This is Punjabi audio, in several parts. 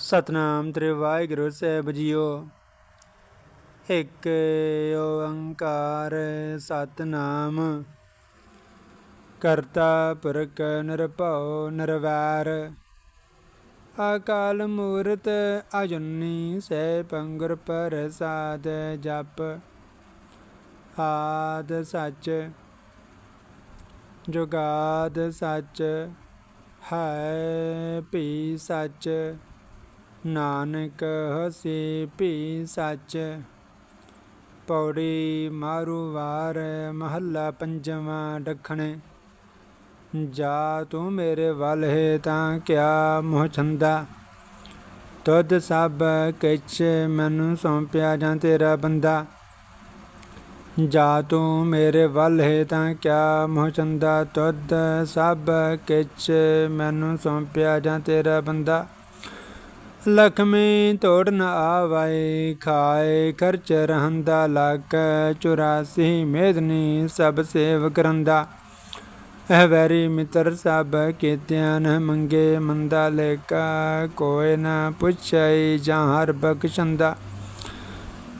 ਸਤਨਾਮ ਤ੍ਰੇ ਵਾਹਿਗੁਰੂ ਸਾਹਿਬ ਜੀਓ। ਇੱਕ ਓੰਕਾਰ ਸਤਨਾਮ। ਕਰਤਾ ਪੁਰਖ ਨਿਰਭਉ ਨਿਰਵੈਰ। ਅਕਾਲ ਮੂਰਤ ਅਜੁਨੀ ਸੈ ਪੰਗੁਰ ਪ੍ਰਸਾਦ ਜਪ। ਆਦ ਸੱਚ, ਜੁਗਾਦ ਸੱਚ, ਹੈ ਭੀ ਸੱਚ। ਨਾਨਕ ਹਸੀ ਭੀ ਸੱਚ। ਪੌੜੀ ਮਾਰੂ ਵਾਰ ਮਹੱਲਾ ਪੰਜਵਾਂ ਡਖਣੇ। ਜਾ ਤੂੰ ਮੇਰੇ ਵੱਲ ਹੈ ਤਾਂ ਕਿਆ ਮੋਹ ਛੰਦਾ। ਤੁਧ ਸਭ ਕਿਛ ਮੈਨੂੰ ਸੌਂਪਿਆ ਜਾਂ ਤੇਰਾ ਬੰਦਾ। ਜਾ ਤੂੰ ਮੇਰੇ ਵੱਲ ਹੈ ਤਾਂ ਕਿਆ ਮੋਹ ਚੰਦਾ ਤੁਧ ਸਭ ਕਿਛ ਮੈਨੂੰ ਸੌਂਪਿਆ ਜਾਂ ਤੇਰਾ ਬੰਦਾ। ਲਖਮੀ ਤੋੜ ਨ ਆਵਾਏ, ਖਾਏ ਖਰਚ ਰਹੰਦਾ ਲੱਕ 84 ਮੇਦਨੀ ਸਭ ਸੇਵ ਕਰੰਦਾ ਇਹ ਵੈਰੀ ਮਿੱਤਰ ਸਭ ਕੀਤਿਆਂ ਨ ਮੰਗੇ ਮੰਦਾ ਲੇਕਾ ਕੋਈ ਨ ਪੁੱਛਈ ਜਾਂ ਹਰ ਬਖਸ਼ੰਦਾ।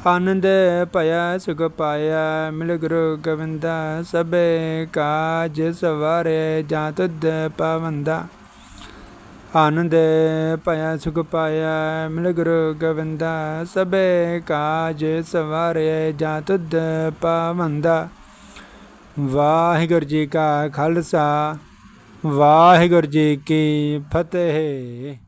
ਆਨੰਦ ਭਇਆ, ਸੁਖ ਪਾਇਆ, ਮਿਲ ਗੁਰੂ ਗੋਬਿੰਦਾ, ਸਭੇ ਕਾਜ ਸਵਾਰੇ ਜਾਂ ਤੁਧ ਪਾਵੰਦਾ। ਆਨੰਦ ਭਇਆ, ਸੁਖ ਪਾਇਆ, ਮਿਲ ਗੁਰੂ ਗੋਬਿੰਦਾ ਸਭੇ ਕਾਜ ਸਵਾਰੇ, ਜਾਂ ਤੁਧ ਪਾਵੰਦਾ। ਵਾਹਿਗੁਰੂ ਜੀ ਕਾ ਖਾਲਸਾ, ਵਾਹਿਗੁਰੂ ਜੀ ਕੀ ਫਤਿਹ।